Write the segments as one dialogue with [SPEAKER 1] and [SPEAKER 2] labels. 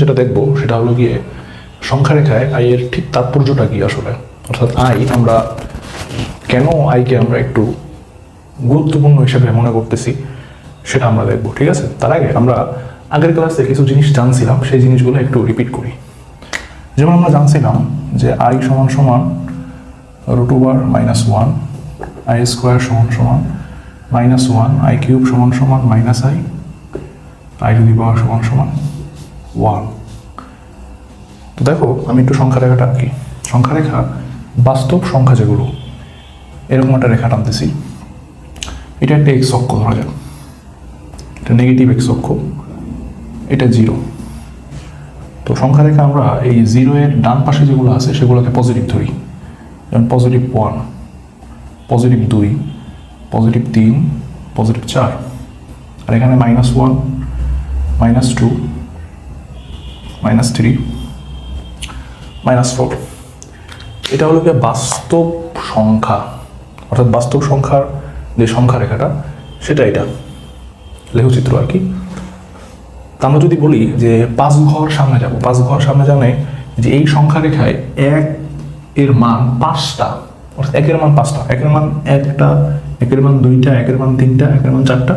[SPEAKER 1] যেটা দেখব সেটা হলো গিয়ে সংখ্যা রেখায় আই এর ঠিক তাৎপর্যটা কি আসলে? অর্থাৎ আই আমরা কেন আইকে আমরা একটু গুরুত্বপূর্ণ হিসেবে মনে করতেছি সেটা আমরা দেখব, ঠিক আছে? তার আগে আমরা আগের ক্লাসে কিছু জিনিস জানছিলাম, সেই জিনিসগুলো একটু রিপিট করি। যেমন আমরা জানছিলাম যে আই সমান সমান root over minus one i square সমান সমান মাইনাস ওয়ান আই কিউব সমান সমান minus i i to the power সমান সমান ওয়ান। তো দেখো, আমি একটু সংখ্যা রেখাটা আঁকি। সংখ্যা রেখা বাস্তব সংখ্যা যেগুলো, এরকম একটা রেখা টানতেছি। এটা একটা এক্স অক্ষ ধরা যাক। এটা নেগেটিভ এক্স অক্ষ, এটা জিরো তো সংখ্যা রেখা আমরা এই জিরো এর ডান পাশে যেগুলো আছে, সেগুলোকে পজিটিভ ধরি। যেমন পজিটিভ ওয়ান পজিটিভ দুই পজিটিভ তিন পজিটিভ চার। আর এখানে minus one minus two minus three, minus four. এটা হলো গিয়ে বাস্তব সংখ্যা, অর্থাৎ বাস্তব সংখ্যার যে সংখ্যা রেখাটা সেটা এটা, লেখচিত্র আর কি। তা আমরা যদি বলি যে পাঁচ ঘর সামনে যাব, পাঁচ ঘর সামনে জানে যে এই সংখ্যা রেখায় এক এর মান পাঁচটা, অর্থাৎ একের মান পাঁচটা, একের মান একটা, একের মান দুইটা, একের মান তিনটা, একের মান চারটা,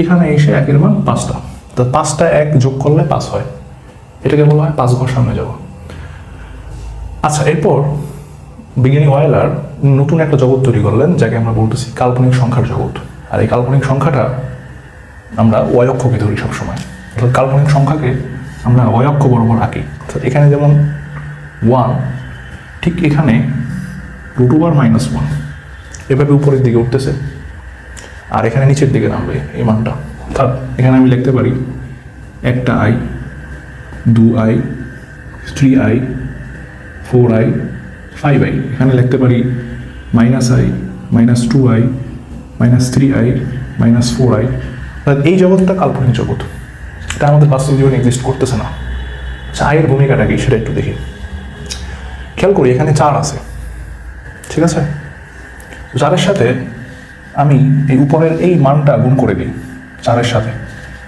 [SPEAKER 1] এখানে এসে একের মান পাঁচটা। তো পাঁচটা এক যোগ করলে পাঁচ হয়। এটাকে বলা হয় পাঁচ ঘর সামনে যাওয়া। আচ্ছা এরপর বিজ্ঞানী ওয়েলার নতুন একটা জগৎ তৈরি করলেন, যাকে আমরা বলতেছি কাল্পনিক সংখ্যার জগৎ। আর এই কাল্পনিক সংখ্যাটা আমরা অয়ক্ষকে ধরি সবসময়। অর্থাৎ কাল্পনিক সংখ্যাকে আমরা অয়ক্ষ বরাবর আঁকি। অর্থাৎ এখানে যেমন ওয়ান ঠিক এখানে রুট ওভার মাইনাস ওয়ান এভাবে উপরের দিকে উঠতেছে, আর এখানে নিচের দিকে নামবে এই মানটা। অর্থাৎ এখানে আমি লিখতে পারি একটা আই দু i three i four i five i এখানে লিখতে পারি minus i minus two i minus three i minus four i এই জগৎটা কাল্পনিক জগৎ। এটা আমাদের বাস্তব জীবনে এক্সিস্ট করতেছে না। আচ্ছা আয়ের ভূমিকাটা কি সেটা একটু দেখি। খেয়াল করি, এখানে চার আছে। ঠিক আছে? চারের সাথে আমি এই উপরের এই মানটা গুণ করে দিই, চারের সাথে।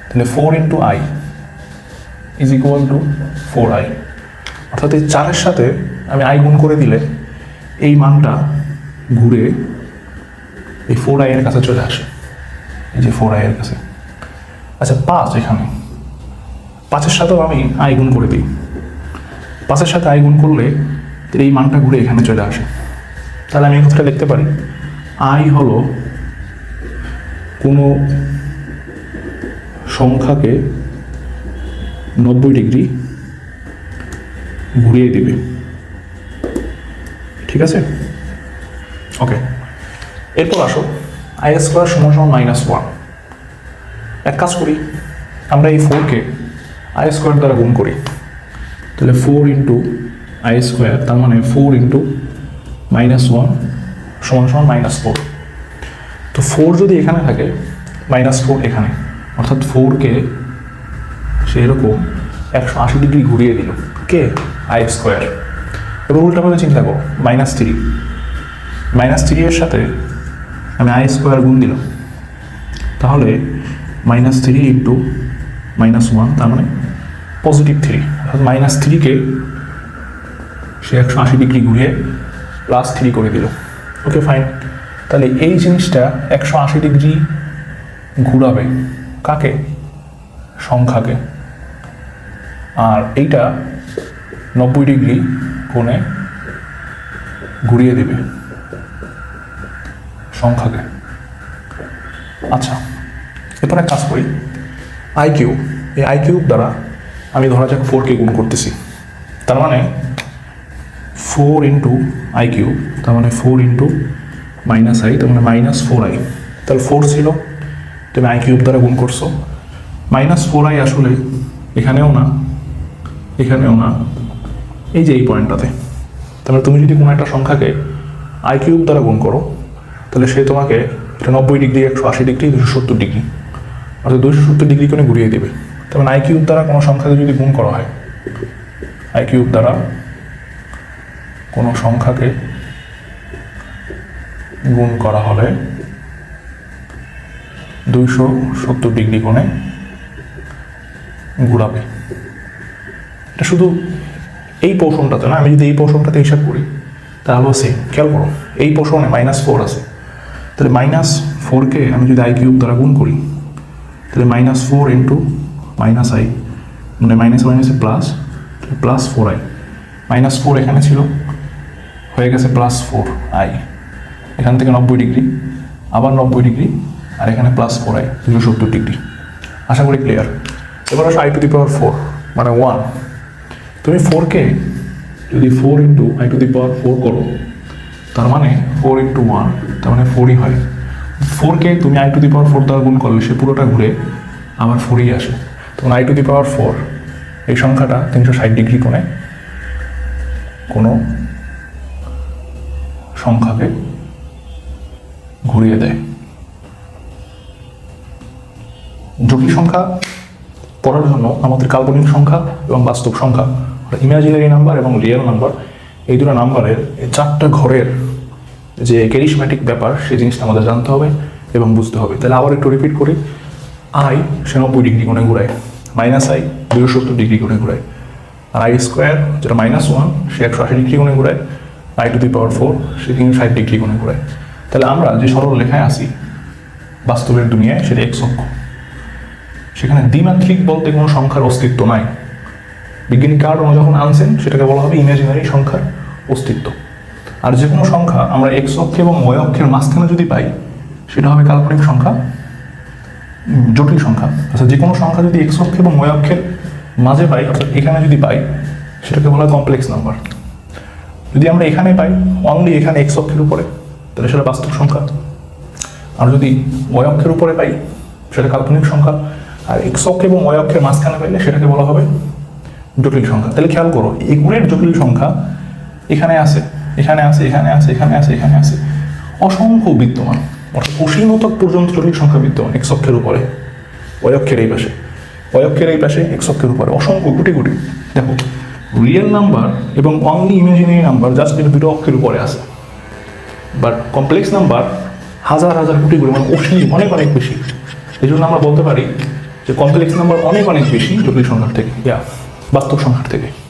[SPEAKER 1] তাহলে four into i is equal to four i অর্থাৎ এই চারের সাথে আমি আই গুণ করে দিলে এই মানটা ঘুরে এই ফোর আই এর কাছে চলে আসে। এই যে ফোর আইয়ের কাছে। আচ্ছা পাঁচ এখানে। পাঁচের সাথেও আমি আই গুণ করে দিই। পাঁচের সাথে আই গুণ করলে এই মানটা ঘুরে এখানে চলে আসে। তাহলে আমি এই কথাটা লিখতে পারি। আই হলো কোনো সংখ্যাকে নব্বই ডিগ্রি ঘুরিয়ে দিবে। ঠিক আছে? ওকে এরপর আসো। আই স্কোয়ার সমান সমান মাইনাস ওয়ান এক কাজ করি, আমরা এই ফোরকে আই স্কোয়ার দ্বারা গুণ করি। তাহলে ফোর ইন্টু আই স্কোয়ার তার মানে ফোর ইন্টু মাইনাস ওয়ান সমান সমান মাইনাস ফোর তো ফোর যদি এখানে থাকে মাইনাস ফোর এখানে। অর্থাৎ ফোরকে সে এরকম একশো আশি ডিগ্রি ঘুরিয়ে দিল কে আই স্কোয়ার এবার উল্টাভাবে চিন্তা করো মাইনাস থ্রি মাইনাস থ্রি এর সাথে আমি আই স্কোয়ার গুণ দিলাম। তাহলে minus three into minus one তার মানে পজিটিভ থ্রি অর্থাৎ মাইনাস থ্রিকে সে একশো আশি ডিগ্রি ঘুরিয়ে প্লাস থ্রি করে দিল। ওকে ফাইন তাহলে এই জিনিসটা একশো আশি ডিগ্রি ঘুরাবে কাকে? সংখ্যাকে। আর এইটা নব্বই ডিগ্রি কোণে ঘুরিয়ে দেবে সংখ্যাকে। আচ্ছা এরপর এক কাজ করি। আই কিউব এই আই কিউব দ্বারা আমি ধরা যাক ফোরকে গুণ করতেছি। তার মানে ফোর ইন্টু আই কিউব তার মানে ফোর ইন্টু মাইনাস আই তার মানে মাইনাস ফোর আই তাহলে ফোর ছিল, তুমি আই কিউব দ্বারা গুণ করছ। মাইনাস ফোর আই আসলে এখানেও না এখানেও না এই যে এই পয়েন্টটাতে। তারপরে তুমি যদি কোনো একটা সংখ্যাকে আই কিউব দ্বারা গুণ করো, তাহলে সে তোমাকে এটা নব্বই ডিগ্রি, একশো আশি ডিগ্রি দুশো সত্তর ডিগ্রি, অর্থাৎ দুশো সত্তর ডিগ্রি করে ঘুরিয়ে দেবে। মানে আই কিউব দ্বারা কোনো সংখ্যাকে যদি গুণ করা হয় আই কিউব দ্বারা কোনো সংখ্যাকে গুণ করা হলে দুইশো সত্তর ডিগ্রি কোণে ঘুরাবে। এটা শুধু এই পোর্শনটাতে না, আমি যদি এই পোর্শনটাতে হিসাব করি তাহলেও সেম খেয়াল করো, এই পোর্শনে মাইনাস ফোর আছে। তাহলে মাইনাস ফোরকে আমি যদি আই কিউব দ্বারা গুণ করি, তাহলে minus four into minus i মানে মাইনাস মাইনাসে plus plus four i minus four এখানে ছিল, হয়ে গেছে প্লাস ফোর আই এখান থেকে নব্বই ডিগ্রি, আবার নব্বই ডিগ্রি, আর এখানে প্লাস ফোর আই দুশো সত্তর ডিগ্রি। আশা করি ক্লিয়ার এবার আসো i to the power four মানে ওয়ান তুমি ফোরকে যদি four into i to the power four করো, তার মানে ফোর ইন্টু ওয়ান তার মানে ফোরই হয়। ফোরকে তুমি i to the power four দ্বারা গুণ করলে, সে পুরোটা ঘুরে আবার ফোরই আসে। তখন i to the power four এই সংখ্যাটা তিনশো ষাট ডিগ্রি কোণে কোনো সংখ্যাকে ঘুরিয়ে দেয়। জটিল সংখ্যা পড়ার জন্য আমাদের কাল্পনিক সংখ্যা এবং বাস্তব সংখ্যা ইমাজিনারি নাম্বার এবং রিয়েল নাম্বার এই দুটো নাম্বারের চারটা ঘরের যে ক্যারিসম্যাটিক ব্যাপার, সেই জিনিসটা আমাদের জানতে হবে এবং বুঝতে হবে। তাহলে আবার একটু রিপিট করি। আই সে নব্বই ডিগ্রি কোণে ঘুরায় মাইনাস আই দুশো সত্তর ডিগ্রি কোণে ঘুরায়। আর আই স্কোয়ার যেটা মাইনাস ওয়ান সে একশো আশি ডিগ্রি কোণে ঘুরায়। I to the power four সে তিনশো ষাট ডিগ্রি কোণে ঘুরায়। তাহলে আমরা যে সরল লেখায় আসি বাস্তবের দুনিয়ায় সেটা এক অক্ষ। সেখানে দ্বিমাত্রিক বলতে কোনো সংখ্যার অস্তিত্ব নাই। বিজ্ঞানী কার্ড যখন আনছেন, সেটাকে বলা হবে ইমাজিনারি সংখ্যার অস্তিত্ব। আর যে কোনো সংখ্যা আমরা এক্স অক্ষে এবং ওয়াই অক্ষের মাঝখানে যদি পাই, সেটা হবে কাল্পনিক সংখ্যা জটিল সংখ্যা। আচ্ছা যে কোনো সংখ্যা যদি এক্স অক্ষে এবং ওয়াই অক্ষের মাঝে পাই, অর্থাৎ এখানে যদি পাই, সেটাকে বলা কমপ্লেক্স নাম্বার যদি আমরা এখানে পাই অনলি এখানে এক্স অক্ষের উপরে, তাহলে সেটা বাস্তব সংখ্যা। আর যদি ওয়াই অক্ষের উপরে পাই, সেটা কাল্পনিক সংখ্যা। আর এক্স অক্ষ এবং ওয়াই অক্ষের মাঝখানে পাইলে সেটাকে বলা হবে জটিল সংখ্যা। তাহলে খেয়াল করো, এই গুণের জটিল সংখ্যা এখানে আছে এখানে আছে এখানে আছে এখানে আছে এখানে আছে। অসংখ্য বিদ্যমান, অর্থাৎ অসীমতক পর্যন্ত জটিল সংখ্যা বিদ্যমান এক অক্ষের উপরে অক্ষের এই পাশে অক্ষের এই পাশে এক অক্ষের উপরে, অসংখ্য কোটি কোটি দেখো রিয়েল নাম্বার এবং অনলি ইমাজিনারি নাম্বার জাস্ট এটা দুটো অক্ষের উপরে আছে। বাট কমপ্লেক্স নাম্বার হাজার হাজার কোটি কোটি মানে অসীম, অনেক অনেক বেশি। এই জন্য আমরা বলতে পারি যে কমপ্লেক্স নাম্বার অনেক অনেক বেশি জটিল সংখ্যার থেকে। ইয়া বাস্তব সংখ্যার থেকে।